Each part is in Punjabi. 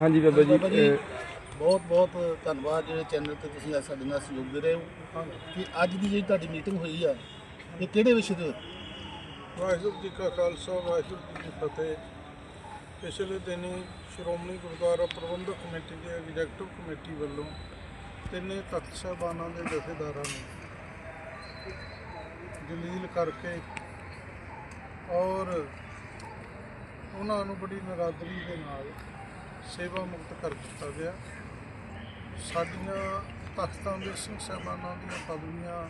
ਹਾਂਜੀ ਬਾਬਾ ਜੀ ਬਾਬਾ ਜੀ ਬਹੁਤ ਬਹੁਤ ਧੰਨਵਾਦ ਜਿਹੜੇ ਚੈਨਲ ਤੇ ਤੁਸੀਂ ਅੱਜ ਸਾਡੇ ਨਾਲ ਸਹਿਯੋਗ ਦੇ ਰਹੇ ਹੋ ਕਿ ਅੱਜ ਦੀ ਜਿਹੜੀ ਤੁਹਾਡੀ ਮੀਟਿੰਗ ਹੋਈ ਆ ਇਹ ਕਿਹੜੇ ਵਿਸ਼ੇ ਦੇ ਉੱਤੇ ਵਾਹਿਗੁਰੂ ਜੀ ਕਾ ਖਾਲਸਾ ਵਾਹਿਗੁਰੂ ਜੀ ਕੀ ਫਤਿਹ। ਪਿਛਲੇ ਦਿਨੀ ਸ਼੍ਰੋਮਣੀ ਗੁਰਦੁਆਰਾ ਪ੍ਰਬੰਧਕ ਕਮੇਟੀ ਦੀ ਐਗਜ਼ੈਕਟਿਵ ਕਮੇਟੀ ਵੱਲੋਂ ਤਿੰਨੇ ਤਖਤ ਸਾਹਿਬਾਨਾਂ ਦੇ ਜਥੇਦਾਰਾਂ ਨੂੰ ਜਲੀਲ ਕਰਕੇ ਔਰ ਉਹਨਾਂ ਨੂੰ ਬੜੀ ਨਰਾਦਰੀ ਦੇ ਨਾਲ ਸੇਵਾ ਮੁਕਤ ਕਰ ਦਿੱਤਾ ਗਿਆ। ਸਾਡੀਆਂ ਤਖਤਾਂ ਦੇ ਸਿੰਘ ਸਾਹਿਬਾਨਾਂ ਦੀਆਂ ਪਦਵੀਆਂ,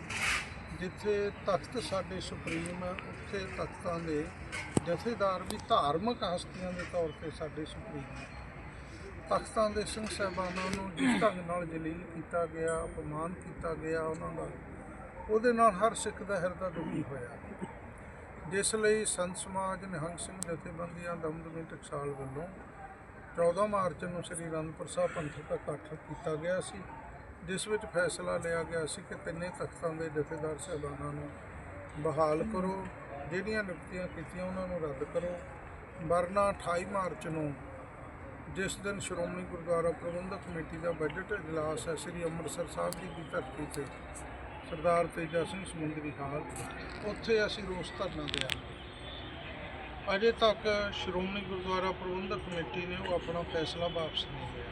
ਜਿੱਥੇ ਤਖਤ ਸਾਡੇ ਸੁਪਰੀਮ ਹੈ ਉੱਥੇ ਤਖਤਾਂ ਦੇ ਜਥੇਦਾਰ ਵੀ ਧਾਰਮਿਕ ਹਸਤੀਆਂ ਦੇ ਤੌਰ ਤੇ ਸਾਡੇ ਸੁਪਰੀਮ। ਹੈ ਤਖਤਾਂ ਦੇ ਸਿੰਘ ਸਾਹਿਬਾਨਾਂ ਨੂੰ ਜਿਸ ਢੰਗ ਨਾਲ ਜਲੀਲ ਕੀਤਾ ਗਿਆ, ਅਪਮਾਨ ਕੀਤਾ ਗਿਆ ਉਹਨਾਂ ਦਾ, ਉਹਦੇ ਨਾਲ ਹਰ ਸਿੱਖ ਦਾ ਹਿਰਦਾ ਦੁਖੀ ਹੋਇਆ। ਜਿਸ ਲਈ ਸੰਤ ਸਮਾਜ ਨਿਹੰਗ ਸਿੰਘ ਜਥੇਬੰਦੀਆਂ ਦਮਦਮੀ ਟਕਸਾਲ ਵੱਲੋਂ 14 ਮਾਰਚ ਨੂੰ ਸ੍ਰੀ ਅਨੰਦਪੁਰ ਸਾਹਿਬ ਪੰਥਕ ਇਕੱਠ ਕੀਤਾ ਗਿਆ ਸੀ, ਜਿਸ ਵਿੱਚ ਫੈਸਲਾ ਲਿਆ ਗਿਆ ਸੀ ਕਿ ਤਿੰਨੇ ਤਖਤਾਂ ਦੇ ਜਥੇਦਾਰ ਸਾਹਿਬਾਨਾਂ ਨੂੰ ਬਹਾਲ ਕਰੋ, ਜਿਹੜੀਆਂ ਨਿਯੁਕਤੀਆਂ ਕੀਤੀਆਂ ਉਹਨਾਂ ਨੂੰ ਰੱਦ ਕਰੋ। ਵਰਨਾ 28 ਮਾਰਚ ਨੂੰ ਜਿਸ ਦਿਨ ਸ਼੍ਰੋਮਣੀ ਗੁਰਦੁਆਰਾ ਪ੍ਰਬੰਧਕ ਕਮੇਟੀ ਦਾ ਬਜਟ ਇਜਲਾਸ ਹੈ, ਸ੍ਰੀ ਅੰਮ੍ਰਿਤਸਰ ਸਾਹਿਬ ਜੀ ਦੀ ਧਰਤੀ ਤੇ ਸਰਦਾਰ ਤੇਜਾ ਸਿੰਘ ਸਮੁੰਦਰੀ ਹਾਲ, ਉੱਥੇ ਅਸੀਂ ਰੋਸ ਧਰਨਾ ਦਿਆਂਗੇ ਅਜੇ ਤੱਕ ਸ਼੍ਰੋਮਣੀ ਗੁਰਦੁਆਰਾ ਪ੍ਰਬੰਧਕ ਕਮੇਟੀ ਨੇ ਉਹ ਆਪਣਾ ਫੈਸਲਾ ਵਾਪਸ ਨਹੀਂ ਲਿਆ,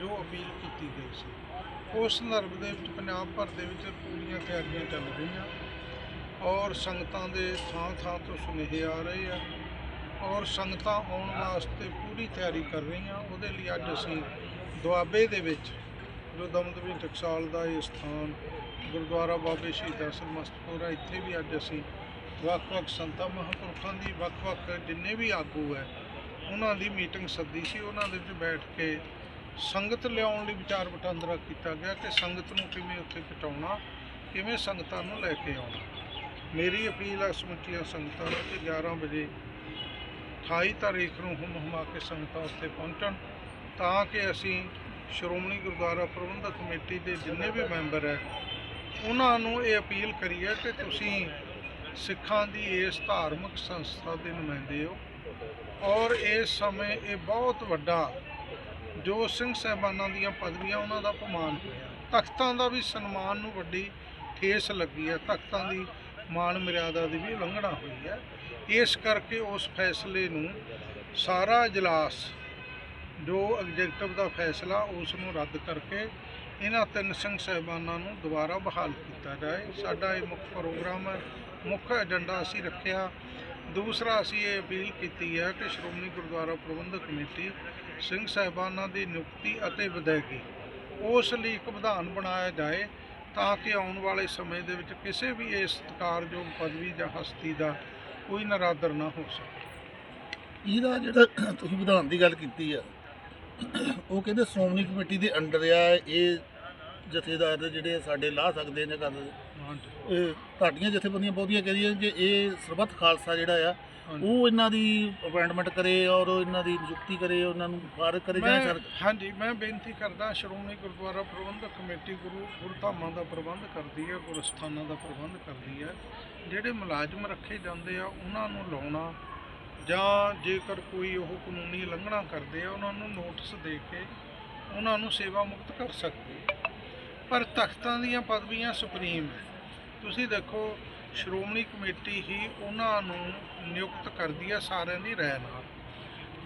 ਜੋ ਅਪੀਲ ਕੀਤੀ ਗਈ ਸੀ। ਉਸ ਸੰਦਰਭ ਦੇ ਵਿੱਚ ਪੰਜਾਬ ਭਰ ਦੇ ਵਿੱਚ ਪੂਰੀਆਂ ਤਿਆਰੀਆਂ ਚੱਲ ਰਹੀਆਂ ਔਰ ਸੰਗਤਾਂ ਦੇ ਥਾਂ ਥਾਂ ਤੋਂ ਸੁਨੇਹੇ ਆ ਰਹੇ ਆ ਔਰ ਸੰਗਤਾਂ ਆਉਣ ਵਾਸਤੇ ਪੂਰੀ ਤਿਆਰੀ ਕਰ ਰਹੀਆਂ। ਉਹਦੇ ਲਈ ਅੱਜ ਅਸੀਂ ਦੁਆਬੇ ਦੇ ਵਿੱਚ ਜੋ ਦਮਦਮੀ ਟਕਸਾਲ ਦਾ ਇਹ ਸਥਾਨ ਗੁਰਦੁਆਰਾ ਬਾਬੇ ਸ਼ਹੀਦਾਂ ਸਰਮਸਤਪੁਰ ਹੈ ਇੱਥੇ ਵੀ ਅੱਜ ਅਸੀਂ ਵੱਖ-ਵੱਖ ਸੰਤਾਂ, ਮਹਾਂਪੁਰਖਾਂ ਦੀ ਵੱਖ-ਵੱਖ ਜਿੰਨੇ ਵੀ ਆਗੂ ਹੈ, ਉਹਨਾਂ ਦੀ ਮੀਟਿੰਗ ਸੱਦੀ ਸੀ। ਉਹਨਾਂ ਦੇ ਵਿੱਚ ਬੈਠ ਕੇ ਸੰਗਤ ਲਿਆਉਣ ਲਈ ਵਿਚਾਰ ਵਟਾਂਦਰਾ ਕੀਤਾ ਗਿਆ ਕਿ ਸੰਗਤ ਨੂੰ ਕਿਵੇਂ ਉੱਥੇ ਘਟਾਉਣਾ ਕਿਵੇਂ ਸੰਗਤਾਂ ਨੂੰ ਲੈ ਕੇ ਆਉਣਾ। ਮੇਰੀ ਅਪੀਲ ਹੈ ਸਮੁੱਚੀਆਂ ਸੰਗਤਾਂ ਨੂੰ ਕਿ 11 ਵਜੇ 28 ਤਾਰੀਖ ਨੂੰ ਹੁਮ ਹੁਮਾ ਕੇ ਸੰਗਤਾਂ ਉੱਥੇ ਪਹੁੰਚਣ, ਤਾਂ ਕਿ ਅਸੀਂ ਸ਼੍ਰੋਮਣੀ ਗੁਰਦੁਆਰਾ ਪ੍ਰਬੰਧਕ ਕਮੇਟੀ ਦੇ ਜਿੰਨੇ ਵੀ ਮੈਂਬਰ ਹੈ, ਉਹਨਾਂ ਨੂੰ ਇਹ ਅਪੀਲ ਕਰੀਏ ਕਿ ਤੁਸੀਂ ਸਿੱਖਾਂ ਦੀ ਇਸ ਧਾਰਮਿਕ ਸੰਸਥਾ ਦੇ ਨੁਮਾਇੰਦੇ ਹੋ। ਔਰ ਇਸ ਸਮੇਂ ਇਹ ਬਹੁਤ ਵੱਡਾ ਜੋ ਸਿੰਘ ਸਾਹਿਬਾਨਾਂ ਦੀਆਂ ਪਦਵੀਆਂ ਉਹਨਾਂ ਦਾ ਅਪਮਾਨ ਹੋਇਆ। ਤਖਤਾਂ ਦਾ ਵੀ ਸਨਮਾਨ ਨੂੰ ਵੱਡੀ ਠੇਸ ਲੱਗੀ ਹੈ। ਤਖਤਾਂ ਦੀ ਮਾਣ ਮਰਿਆਦਾ ਦੀ ਵੀ ਉਲੰਘਣਾ ਹੋਈ ਹੈ। ਇਸ ਕਰਕੇ ਉਸ ਫੈਸਲੇ ਨੂੰ ਸਾਰਾ ਇਜਲਾਸ, ਜੋ ਐਗਜ਼ੈਕਟਿਵ ਦਾ ਫੈਸਲਾ ਉਸ ਨੂੰ ਰੱਦ ਕਰਕੇ ਇਹਨਾਂ ਤਿੰਨ ਸਿੰਘ ਸਾਹਿਬਾਨਾਂ ਨੂੰ ਦੁਬਾਰਾ ਬਹਾਲ ਕੀਤਾ ਜਾਏ। ਸਾਡਾ ਇਹ ਮੁੱਖ ਪ੍ਰੋਗਰਾਮ ਹੈ। ਮੁੱਖ ਏਜੰਡਾ ਅਸੀਂ ਰੱਖਿਆ। ਦੂਸਰਾ ਅਸੀਂ ਇਹ ਅਪੀਲ ਕੀਤੀ ਹੈ ਕਿ ਸ਼੍ਰੋਮਣੀ ਗੁਰਦੁਆਰਾ ਪ੍ਰਬੰਧਕ ਕਮੇਟੀ ਸਿੰਘ ਸਾਹਿਬਾਨਾਂ ਦੀ ਨਿਯੁਕਤੀ ਅਤੇ ਵਿਦਾਇਗੀ ਉਸ ਲਈ ਇੱਕ ਵਿਧਾਨ ਬਣਾਇਆ ਜਾਏ ਤਾਂ ਕਿ ਆਉਣ ਵਾਲੇ ਸਮੇਂ ਦੇ ਵਿੱਚ ਕਿਸੇ ਵੀ ਇਸ ਸਤਿਕਾਰਯੋਗ ਪਦਵੀ ਜਾਂ ਹਸਤੀ ਦਾ ਕੋਈ ਨਰਾਦਰ ਨਾ ਹੋ ਸਕੇ। ਇਹਦਾ ਜਿਹੜਾ ਤੁਸੀਂ ਵਿਧਾਨ ਦੀ ਗੱਲ ਕੀਤੀ ਆ, ਉਹ ਕਹਿੰਦੇ ਸ਼੍ਰੋਮਣੀ ਕਮੇਟੀ ਦੇ ਅੰਡਰ ਆ, ਇਹ ਜਥੇਦਾਰ ਜਿਹੜੇ ਸਾਡੇ ਲਾ ਸਕਦੇ ਨੇ ਕਰ ਇਹ ਤੁਹਾਡੀਆਂ ਜਥੇਬੰਦੀਆਂ ਬਹੁਤੀਆਂ ਕਹਿੰਦੀਆਂ ਕਿ ਇਹ ਸਰਬੱਤ ਖਾਲਸਾ ਜਿਹੜਾ ਆ। ਉਹ ਇਹਨਾਂ ਦੀ ਅਪਾਇੰਟਮੈਂਟ ਕਰੇ ਔਰ ਇਹਨਾਂ ਦੀ ਨਿਯੁਕਤੀ ਕਰੇ ਉਹਨਾਂ ਨੂੰ ਫਾਰਗ ਕਰੇ ਜਾਂ ਸਰ ਹਾਂਜੀ ਮੈਂ ਬੇਨਤੀ ਕਰਦਾ ਸ਼੍ਰੋਮਣੀ ਗੁਰਦੁਆਰਾ ਪ੍ਰਬੰਧਕ ਕਮੇਟੀ ਗੁਰੂ ਗੁਰਧਾਮਾਂ ਦਾ ਪ੍ਰਬੰਧ ਕਰਦੀ ਹੈ ਗੁਰਸਥਾਨਾਂ ਦਾ ਪ੍ਰਬੰਧ ਕਰਦੀ ਹੈ ਜਿਹੜੇ ਮੁਲਾਜ਼ਮ ਰੱਖੇ ਜਾਂਦੇ ਆ ਉਹਨਾਂ ਨੂੰ ਲਾਉਣਾ ਜਾਂ ਜੇਕਰ ਕੋਈ ਉਹ ਕਾਨੂੰਨੀ ਉਲੰਘਣਾ ਕਰਦੇ ਆ ਉਹਨਾਂ ਨੂੰ ਨੋਟਿਸ ਦੇ ਕੇ ਉਹਨਾਂ ਨੂੰ ਸੇਵਾ ਮੁਕਤ ਕਰ ਸਕਦੇ। ਪਰ ਤਖਤਾਂ ਦੀਆਂ ਪਦਵੀਆਂ ਸੁਪਰੀਮ ਹੈ ਤੁਸੀਂ ਦੇਖੋ, ਸ਼੍ਰੋਮਣੀ ਕਮੇਟੀ ਹੀ ਉਹਨਾਂ ਨੂੰ ਨਿਯੁਕਤ ਕਰਦੀ ਹੈ ਸਾਰਿਆਂ ਦੀ ਰਾਏ ਨਾਲ।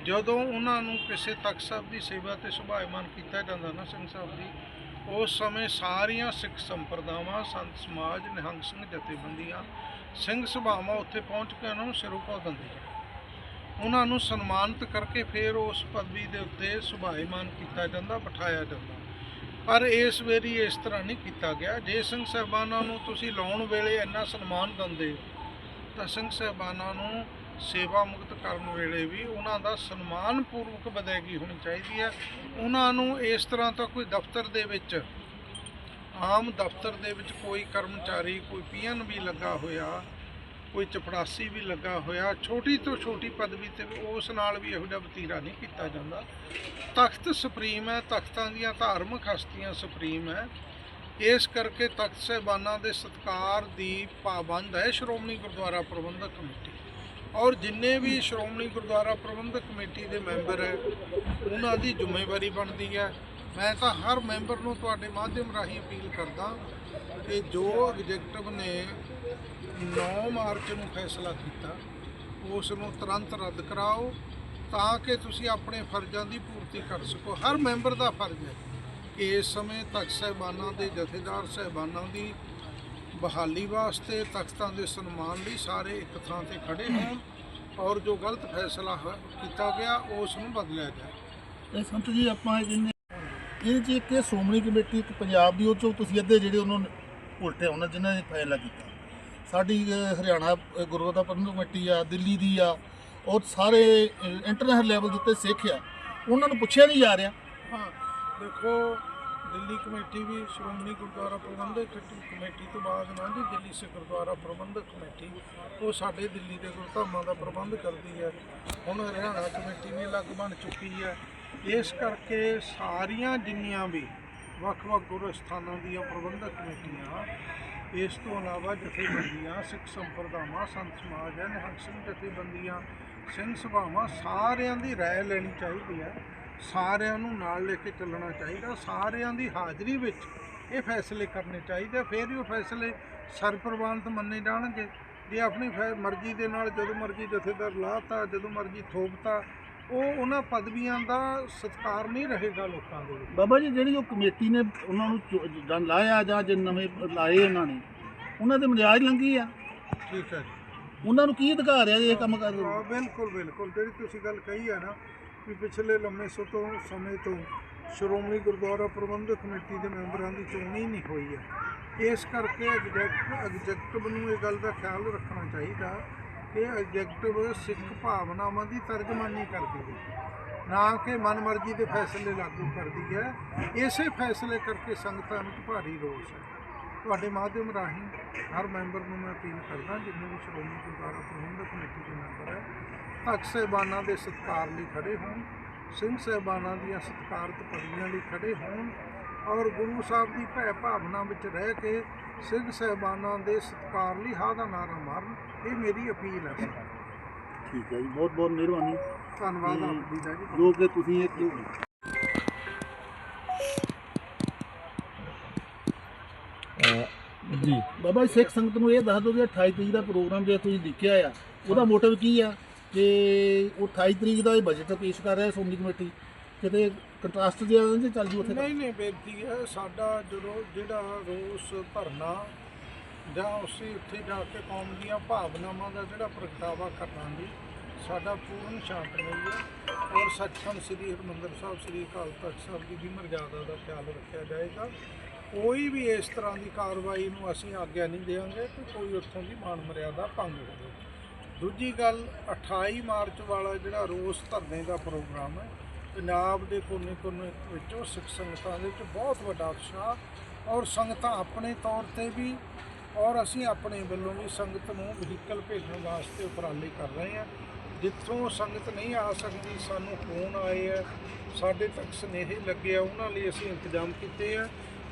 ਜਦੋਂ ਉਹਨਾਂ ਨੂੰ ਕਿਸੇ ਤਖਤ ਸਾਹਿਬ ਦੀ ਸੇਵਾ ਤੇ ਸੁਭਾਇਮਾਨ ਕੀਤਾ ਜਾਂਦਾ ਨਾ ਸਿੰਘ ਸਾਹਿਬ ਦੀ ਉਸ ਸਮੇਂ ਸਾਰੀਆਂ ਸਿੱਖ ਸੰਪਰਦਾਵਾਂ, ਸੰਤ ਸਮਾਜ, ਨਿਹੰਗ ਸਿੰਘ ਜਥੇਬੰਦੀਆਂ ਸਿੰਘ ਸਭਾਵਾਂ ਉੱਥੇ ਪਹੁੰਚ ਕੇ ਉਹਨਾਂ ਨੂੰ ਸਿਰੋਂ ਪਾ ਦਿੰਦੀਆਂ ਉਹਨਾਂ ਨੂੰ ਸਨਮਾਨਿਤ ਕਰਕੇ ਫਿਰ ਉਸ ਪਦਵੀ ਦੇ ਉੱਤੇ ਸੁਭਾਇਮਾਨ ਕੀਤਾ ਜਾਂਦਾ, ਬਿਠਾਇਆ ਜਾਂਦਾ। ਪਰ ਇਸ ਵੇਰੀ ਇਸ ਤਰ੍ਹਾਂ ਨਹੀਂ ਕੀਤਾ ਗਿਆ। ਜੇ ਸਿੰਘ ਸਾਹਿਬਾਨਾਂ ਨੂੰ ਤੁਸੀਂ ਲਾਉਣ ਵੇਲੇ ਇੰਨਾ ਸਨਮਾਨ ਦਿੰਦੇ ਤਾਂ ਸਿੰਘ ਸਾਹਿਬਾਨਾਂ ਨੂੰ ਸੇਵਾ ਮੁਕਤ ਕਰਨ ਵੇਲੇ ਵੀ ਉਹਨਾਂ ਦਾ ਸਨਮਾਨ ਪੂਰਵਕ ਵਿਦਾਇਗੀ ਹੋਣੀ ਚਾਹੀਦੀ ਹੈ। ਉਹਨਾਂ ਨੂੰ ਇਸ ਤਰ੍ਹਾਂ ਤਾਂ ਕੋਈ ਦਫ਼ਤਰ ਦੇ ਵਿੱਚ, ਆਮ ਦਫ਼ਤਰ ਦੇ ਵਿੱਚ ਕੋਈ ਕਰਮਚਾਰੀ, ਕੋਈ ਪੀਐਨ ਵੀ ਲੱਗਾ ਹੋਇਆ ਕੋਈ ਚਪੜਾਸੀ ਵੀ ਲੱਗਾ ਹੋਇਆ, ਛੋਟੀ ਤੋਂ ਛੋਟੀ ਪਦਵੀ ਤੇ ਵੀ ਉਸ ਨਾਲ ਵੀ ਇਹੋ ਜਿਹਾ ਵਤੀਰਾ ਨਹੀਂ ਕੀਤਾ ਜਾਂਦਾ। ਤਖਤ ਸੁਪਰੀਮ ਹੈ, ਤਖਤਾਂ ਦੀਆਂ ਧਾਰਮਿਕ ਹਸਤੀਆਂ ਸੁਪਰੀਮ ਹੈ। ਇਸ ਕਰਕੇ ਤਖਤ ਸਾਹਿਬਾਨਾਂ ਦੇ ਸਤਕਾਰ ਦੀ ਪਾਬੰਦ ਹੈ ਸ਼੍ਰੋਮਣੀ ਗੁਰਦੁਆਰਾ ਪ੍ਰਬੰਧਕ ਕਮੇਟੀ। ਔਰ ਜਿੰਨੇ ਵੀ ਸ਼੍ਰੋਮਣੀ ਗੁਰਦੁਆਰਾ ਪ੍ਰਬੰਧਕ ਕਮੇਟੀ ਦੇ ਮੈਂਬਰ ਹੈ, ਉਹਨਾਂ ਦੀ ਜ਼ਿੰਮੇਵਾਰੀ ਬਣਦੀ ਹੈ। ਮੈਂ ਤਾਂ ਹਰ ਮੈਂਬਰ ਨੂੰ ਤੁਹਾਡੇ ਮਾਧਿਅਮ ਰਾਹੀਂ ਅਪੀਲ ਕਰਦਾ ਕਿ ਜੋ ਐਗਜ਼ੈਕਟਿਵ ਨੇ 9 ਮਾਰਚ ਨੂੰ ਫੈਸਲਾ ਕੀਤਾ। ਉਸ ਨੂੰ ਤੁਰੰਤ ਰੱਦ ਕਰਾਓ ਤਾਂ ਕਿ ਤੁਸੀਂ ਆਪਣੇ ਫਰਜ਼ਾਂ ਦੀ ਪੂਰਤੀ ਕਰ ਸਕੋ। ਹਰ ਮੈਂਬਰ ਦਾ ਫਰਜ਼ ਹੈ ਕਿ ਇਸ ਸਮੇਂ ਤਖਤ ਸਾਹਿਬਾਨਾਂ ਦੇ ਜਥੇਦਾਰ ਸਾਹਿਬਾਨਾਂ ਦੀ ਬਹਾਲੀ ਵਾਸਤੇ ਤਖਤਾਂ ਦੇ ਸਨਮਾਨ ਲਈ ਸਾਰੇ ਇੱਕ ਥਾਂ ਤੇ ਖੜੇ ਹੋਣ ਔਰ ਜੋ ਗਲਤ ਫੈਸਲਾ ਕੀਤਾ ਗਿਆ, ਉਸ ਨੂੰ ਬਦਲਿਆ ਜਾਏ। ਇਹ ਸੰਤ ਜੀ, ਆਪਾਂ ਇਹ ਕਹਿੰਦੇ ਇਹ ਜੀ ਕਿ ਸ਼੍ਰੋਮਣੀ ਕਮੇਟੀ, ਇੱਕ ਪੰਜਾਬ ਦੀ, ਉਹ ਚੋਂ ਤੁਸੀਂ ਅੱਧੇ ਜਿਹੜੇ ਉਹਨਾਂ ਨੇ ਉਲਟੇ ਉਹਨਾਂ ਜਿਨ੍ਹਾਂ ਨੇ ਫੈਸਲਾ ਕੀਤਾ। ਸਾਡੀ ਹਰਿਆਣਾ ਅਹ, ਗੁਰਦੁਆਰਾ ਪ੍ਰਬੰਧਕ ਕਮੇਟੀ ਆ ਦਿੱਲੀ ਦੀ ਆ ਉਹ ਸਾਰੇ ਇੰਟਰਨੈਸ਼ਨਲ ਲੈਵਲ ਦੇ ਉੱਤੇ ਸਿੱਖ ਆ। ਉਹਨਾਂ ਨੂੰ ਪੁੱਛਿਆ ਨਹੀਂ ਜਾ ਰਿਹਾ। ਹਾਂ ਦੇਖੋ ਦਿੱਲੀ ਕਮੇਟੀ ਵੀ ਸ਼੍ਰੋਮਣੀ ਗੁਰਦੁਆਰਾ ਪ੍ਰਬੰਧਕ ਕਮੇਟੀ- ਤੋਂ ਬਾਅਦ ਨਾ ਜੀ ਦਿੱਲੀ ਸਿੱਖ ਗੁਰਦੁਆਰਾ ਪ੍ਰਬੰਧਕ ਕਮੇਟੀ ਉਹ ਸਾਡੇ ਦਿੱਲੀ ਦੇ ਗੁਰਧਾਮਾਂ ਦਾ ਪ੍ਰਬੰਧ ਕਰਦੀ ਹੈ। ਹੁਣ ਹਰਿਆਣਾ ਕਮੇਟੀ ਵੀ ਅਲੱਗ ਬਣ ਚੁੱਕੀ ਹੈ। ਇਸ ਕਰਕੇ ਸਾਰੀਆਂ ਜਿੰਨੀਆਂ ਵੀ ਵੱਖ-ਵੱਖ ਗੁਰੂ ਸਥਾਨਾਂ ਦੀਆਂ ਪ੍ਰਬੰਧਕ ਕਮੇਟੀਆਂ ਇਸ ਤੋਂ ਇਲਾਵਾ ਜਥੇਬੰਦੀਆਂ, ਸਿੱਖ ਸੰਪਰਦਾਵਾਂ, ਸੰਤ ਸਮਾਜ ਹੈ ਨਿਹੰਗ ਸਿੰਘ ਜਥੇਬੰਦੀਆਂ, ਸਿੰਘ ਸਭਾਵਾਂ ਸਾਰਿਆਂ ਦੀ ਰਾਏ ਲੈਣੀ ਚਾਹੀਦੀ ਹੈ। ਸਾਰਿਆਂ ਨੂੰ ਨਾਲ ਲੈ ਕੇ ਚੱਲਣਾ ਚਾਹੀਦਾ। ਸਾਰਿਆਂ ਦੀ ਹਾਜ਼ਰੀ ਵਿੱਚ ਇਹ ਫੈਸਲੇ ਕਰਨੇ ਚਾਹੀਦੇ ਫਿਰ ਹੀ ਉਹ ਫੈਸਲੇ ਸਰਪ੍ਰਵਾਨਤ ਮੰਨੇ ਜਾਣਗੇ। ਜੇ ਆਪਣੀ ਫੈ- ਮਰਜ਼ੀ ਦੇ ਨਾਲ ਜਦੋਂ ਮਰਜ਼ੀ ਜਥੇਦਾਰ ਲਾਤਾ, ਜਦੋਂ ਮਰਜ਼ੀ ਥੋਪਤਾ ਉਹ ਉਹਨਾਂ ਪਦਵੀਆਂ ਦਾ ਸਤਿਕਾਰ ਨਹੀਂ ਰਹੇਗਾ ਲੋਕਾਂ ਦੇ ਵਿੱਚ। ਬਾਬਾ ਜੀ ਜਿਹੜੀ ਉਹ ਕਮੇਟੀ ਨੇ ਉਹਨਾਂ ਨੂੰ ਚੁ- ਜਾਂ ਲਾਇਆ ਜਾਂ ਜੇ ਨਵੇਂ ਲਾਏ ਉਹਨਾਂ ਨੇ ਉਹਨਾਂ ਦੇ ਮਰਿਆਦ ਲੰਗੀ ਆ। ਠੀਕ ਹੈ ਜੀ। ਉਹਨਾਂ ਨੂੰ ਕੀ ਅਧਿਕਾਰ ਆ ਇਹ ਕੰਮ ਕਰ ਹਾਂ ਬਿਲਕੁਲ ਬਿਲਕੁਲ। ਜਿਹੜੀ ਤੁਸੀਂ ਗੱਲ ਕਹੀ ਹੈ ਨਾ ਵੀ ਪਿਛਲੇ ਲੰਮੇ ਸੋ ਤੋਂ ਸਮੇਂ ਤੋਂ ਸ਼੍ਰੋਮਣੀ ਗੁਰਦੁਆਰਾ ਪ੍ਰਬੰਧਕ ਕਮੇਟੀ ਦੇ ਮੈਂਬਰਾਂ ਦੀ ਚੋਣ ਹੀ ਨਹੀਂ ਹੋਈ ਹੈ ਇਸ ਕਰਕੇ ਐਗਜ਼ੈਕਟ ਐਗਜ਼ੈਕਟਿਵ ਨੂੰ ਇਹ ਗੱਲ ਦਾ ਖਿਆਲ ਰੱਖਣਾ ਚਾਹੀਦਾ ਕਿ ਐਗਜ਼ੈਕਟਿਵ ਸਿੱਖ ਭਾਵਨਾਵਾਂ ਦੀ ਤਰਜਮਾਨੀ ਕਰਦੀ ਹੈ। ਨਾ ਕਿ ਮਨਮਰਜ਼ੀ ਦੇ ਫੈਸਲੇ ਲਾਗੂ ਕਰਦੀ ਹੈ। ਇਸੇ ਫੈਸਲੇ ਕਰਕੇ ਸੰਗਤਾਂ ਵਿੱਚ ਭਾਰੀ ਰੋਸ ਹੈ। ਤੁਹਾਡੇ ਮਾਧਿਅਮ ਰਾਹੀਂ ਹਰ ਮੈਂਬਰ ਨੂੰ ਮੈਂ ਅਪੀਲ ਕਰਦਾ, ਜਿੰਨੇ ਵੀ ਸ਼੍ਰੋਮਣੀ ਗੁਰਦੁਆਰਾ ਪ੍ਰਬੰਧਕ ਕਮੇਟੀ ਦੇ ਮੈਂਬਰ ਹੈ ਤਖਤ ਸਾਹਿਬਾਨਾਂ ਦੇ ਸਤਿਕਾਰ ਲਈ ਖੜੇ ਹੋਣ, ਸਿੰਘ ਸਾਹਿਬਾਨਾਂ ਦੀਆਂ ਸਤਿਕਾਰਤ ਪਦਵੀਆਂ ਲਈ ਖੜੇ ਹੋਣ ਔਰ ਗੁਰੂ ਸਾਹਿਬ ਦੀ ਭੈ ਭਾਵਨਾ ਵਿੱਚ ਰਹਿ ਕੇ ਸਿੰਘ ਸਾਹਿਬਾਨਾਂ ਦੇ ਸਤਿਕਾਰ ਲਈ ਹਾਂ ਦਾ ਨਾਰਾ ਮਾਰਨ ਇਹ ਮੇਰੀ ਅਪੀਲ ਹੈ ਸਰ। ਠੀਕ ਹੈ ਜੀ ਬਹੁਤ ਬਹੁਤ ਮਿਹਰਬਾਨੀ। ਧੰਨਵਾਦ ਆਪ ਜੀ ਦਾ ਜੀ। ਜੋ ਕਿ ਤੁਸੀਂ ਇੱਕ ਜੀ। ਬਾਬਾ ਜੀ ਸਿੱਖ ਸੰਗਤ ਨੂੰ ਇਹ ਦੱਸ ਦਿਓ ਕਿ 28 ਤਰੀਕ ਦਾ ਪ੍ਰੋਗਰਾਮ ਜੇ ਤੁਸੀਂ ਲਿਖਿਆ ਆ ਉਹਦਾ ਮੋਟਿਵ ਕੀ ਆ? ਕਿ ਉਹ 28 ਤਰੀਕ ਦਾ ਇਹ ਬਜਟ ਪੇਸ਼ ਕਰ ਰਿਹਾ ਸ਼੍ਰੋਮਣੀ ਕਮੇਟੀ। ਕਿਤੇ ਕੰਟਰਾਸਟ ਜਿਹਾ ਨਹੀਂ ਚੱਲ ਜੂ ਉੱਥੇ ਨਹੀਂ ਨਹੀਂ, ਬੇਨਤੀ ਹੈ, ਸਾਡਾ ਜਦੋਂ ਜਿਹੜਾ ਰੋਸ ਧਰਨਾ ਜਾਂ ਉਸੇ ਉੱਥੇ ਜਾ ਕੇ ਕੌਮ ਦੀਆਂ ਭਾਵਨਾਵਾਂ ਦਾ ਜਿਹੜਾ ਪ੍ਰਗਟਾਵਾ ਕਰਨਾ ਜੀ, ਸਾਡਾ ਪੂਰਨ ਸ਼ਾਂਤਮਈ ਹੈ। ਔਰ ਸੱਚਖੰਡ ਸ੍ਰੀ ਹਰਿਮੰਦਰ ਸਾਹਿਬ, ਸ੍ਰੀ ਅਕਾਲ ਤਖਤ ਸਾਹਿਬ ਦੀ ਵੀ ਮਰਜ਼ਾਦਾ ਦਾ ਖਿਆਲ ਰੱਖਿਆ ਜਾਏਗਾ। ਕੋਈ ਵੀ ਇਸ ਤਰ੍ਹਾਂ ਦੀ ਕਾਰਵਾਈ ਨੂੰ ਅਸੀਂ ਆਗਿਆ ਨਹੀਂ ਦੇਵਾਂਗੇ ਕਿ ਕੋਈ ਉੱਥੋਂ ਦੀ ਮਾਨ ਮਰਿਆਦਾ ਭੰਗ ਹੋਵੇ। ਦੂਜੀ ਗੱਲ 28 ਮਾਰਚ ਵਾਲਾ ਜਿਹੜਾ ਰੋਸ ਧਰਨੇ ਦਾ ਪ੍ਰੋਗਰਾਮ ਹੈ ਪੰਜਾਬ ਦੇ ਕੋਨੇ-ਕੋਨੇ ਵਿੱਚੋਂ ਸਿੱਖ ਸੰਗਤਾਂ ਦੇ ਵਿੱਚ ਬਹੁਤ ਵੱਡਾ ਉਤਸ਼ਾਹ ਔਰ ਸੰਗਤਾਂ ਆਪਣੇ ਤੌਰ ਤੇ ਵੀ ਔਰ ਅਸੀਂ ਆਪਣੇ ਵੱਲੋਂ ਵੀ ਸੰਗਤ ਨੂੰ ਵਹੀਕਲ ਭੇਜਣ ਵਾਸਤੇ ਉਪਰਾਲੇ ਕਰ ਰਹੇ ਹਾਂ। ਜਿੱਥੋਂ ਸੰਗਤ ਨਹੀਂ ਆ ਸਕਦੀ, ਸਾਨੂੰ ਫੋਨ ਆਏ ਆ, ਸਾਡੇ ਤੱਕ ਸੁਨੇਹੇ ਲੱਗੇ ਆ, ਉਹਨਾਂ ਲਈ ਅਸੀਂ ਇੰਤਜ਼ਾਮ ਕੀਤੇ ਆ।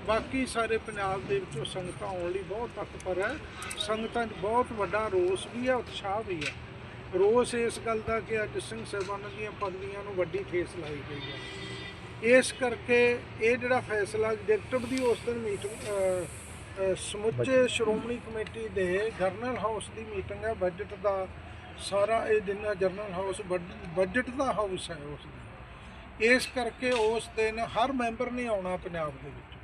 ਬਾਕੀ ਸਾਰੇ ਪੰਜਾਬ ਦੇ ਵਿੱਚੋਂ ਸੰਗਤਾਂ ਆਉਣ ਲਈ ਬਹੁਤ ਤਤਪਰ ਹੈ ਸੰਗਤਾਂ 'ਚ ਬਹੁਤ ਵੱਡਾ ਰੋਸ ਵੀ ਹੈ ਉਤਸ਼ਾਹ ਵੀ ਹੈ ਰੋਸ ਇਸ ਗੱਲ ਦਾ ਕਿ ਅੱਜ ਸਿੰਘ ਸਾਹਿਬਾਨਾਂ ਦੀਆਂ ਪਦਵੀਆਂ ਨੂੰ ਵੱਡੀ ਠੇਸ ਲਾਈ ਗਈ ਹੈ। ਇਸ ਕਰਕੇ ਇਹ ਜਿਹੜਾ ਫੈਸਲਾ ਐਗਜ਼ੈਕਟਿਵ ਦੀ ਉਸ ਦਿਨ ਮੀਟਿੰਗ ਸਮੁੱਚੇ ਸ਼੍ਰੋਮਣੀ ਕਮੇਟੀ ਦੇ ਜਰਨਲ ਹਾਊਸ ਦੀ ਮੀਟਿੰਗ ਹੈ। ਬਜਟ ਦਾ ਸਾਰਾ ਇਹ ਦਿਨ ਜਰਨਲ ਹਾਊਸ ਬਜਟ ਦਾ ਹਾਊਸ ਹੈ ਉਸ ਦਿਨ। ਇਸ ਕਰਕੇ ਉਸ ਦਿਨ ਹਰ ਮੈਂਬਰ ਨੇ ਆਉਣਾ ਪੰਜਾਬ ਦੇ ਵਿੱਚ।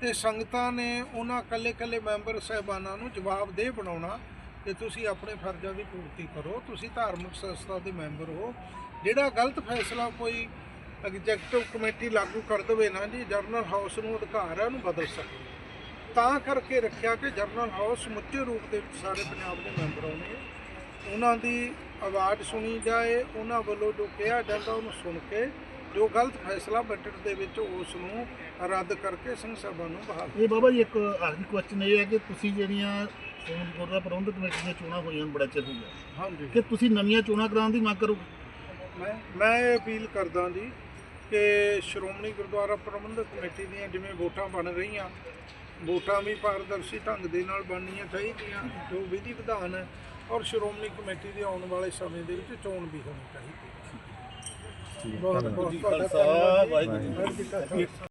ਤੇ ਸੰਗਤਾਂ ਨੇ ਉਹਨਾਂ ਕੱਲੇ ਕੱਲੇ ਮੈਂਬਰ ਸਹਿਬਾਨਾਂ ਨੂੰ ਜਵਾਬਦੇਹ ਬਣਾਉਣਾ ਕਿ ਤੁਸੀਂ ਆਪਣੇ ਫਰਜ਼ਾਂ ਦੀ ਪੂਰਤੀ ਕਰੋ, ਤੁਸੀਂ ਧਾਰਮਿਕ ਸੰਸਥਾ ਦੇ ਮੈਂਬਰ ਹੋ। ਜਿਹੜਾ ਗਲਤ ਫੈਸਲਾ ਕੋਈ ਐਗਜ਼ੈਕਟਿਵ ਕਮੇਟੀ ਲਾਗੂ ਕਰ ਦੇਵੇ ਨਾ ਜੀ, ਜਰਨਲ ਹਾਊਸ ਨੂੰ ਅਧਿਕਾਰ ਹੈ ਉਹਨੂੰ ਬਦਲ ਸਕਦੇ। ਤਾਂ ਕਰਕੇ ਰੱਖਿਆ ਕਿ ਜਰਨਲ ਹਾਊਸ ਮੁੱਚੇ ਰੂਪ ਦੇ ਵਿੱਚ ਸਾਰੇ ਪੰਜਾਬ ਦੇ ਮੈਂਬਰ ਆਉਣੇ ਉਹਨਾਂ ਦੀ ਆਵਾਜ਼ ਸੁਣੀ ਜਾਏ, ਉਹਨਾਂ ਵੱਲੋਂ ਜੋ ਕਿਹਾ ਜਾਂਦਾ, ਉਹਨੂੰ ਸੁਣ ਕੇ, ਜੋ ਗਲਤ ਫੈਸਲਾ ਬਜਟ ਦੇ ਵਿੱਚ ਉਸ ਨੂੰ ਰੱਦ ਕਰਕੇ ਸਿੰਘ ਸਭਾ ਨੂੰ ਬਹਾਲ। ਇਹ ਬਾਬਾ ਜੀ, ਇੱਕ ਆਖਰੀ ਕੁਐਸਚਨ ਇਹ ਹੈ ਕਿ ਤੁਸੀਂ ਜਿਹੜੀਆਂ ਸ਼੍ਰੋਮਣੀ ਗੁਰਦੁਆਰਾ ਪ੍ਰਬੰਧਕ ਕਮੇਟੀ ਦੀਆਂ ਚੋਣਾਂ ਹੋਈਆਂ ਨੂੰ ਬੜਾ ਚਿਰ ਹੋ ਗਿਆ। ਹਾਂਜੀ। ਕਿ ਤੁਸੀਂ ਨਵੀਆਂ ਚੋਣਾਂ ਕਰਾਉਣ ਦੀ ਮੰਗ ਕਰੋ ਮੈਂ ਮੈਂ ਇਹ ਅਪੀਲ ਕਰਦਾ ਜੀ ਕਿ ਸ਼੍ਰੋਮਣੀ ਗੁਰਦੁਆਰਾ ਪ੍ਰਬੰਧਕ ਕਮੇਟੀ ਦੀਆਂ ਜਿਵੇਂ ਵੋਟਾਂ ਬਣ ਰਹੀਆਂ ਵੋਟਾਂ ਵੀ ਪਾਰਦਰਸ਼ੀ ਢੰਗ ਦੇ ਨਾਲ ਬਣਨੀਆਂ ਚਾਹੀਦੀਆਂ ਜੋ ਵਿਧੀ ਵਿਧਾਨ ਹੈ ਔਰ ਸ਼੍ਰੋਮਣੀ ਕਮੇਟੀ ਦੇ ਆਉਣ ਵਾਲੇ ਸਮੇਂ ਦੇ ਵਿੱਚ ਚੋਣ ਵੀ ਹੋਣੀ ਚਾਹੀਦੀ ਹੈ। ਬਹੁਤ ਬਹੁਤ ਧੰਨਵਾਦ ਜੀ। ਵਾਹਿਗੁਰੂ ਜੀ ਕਾ ਖਾਲਸਾ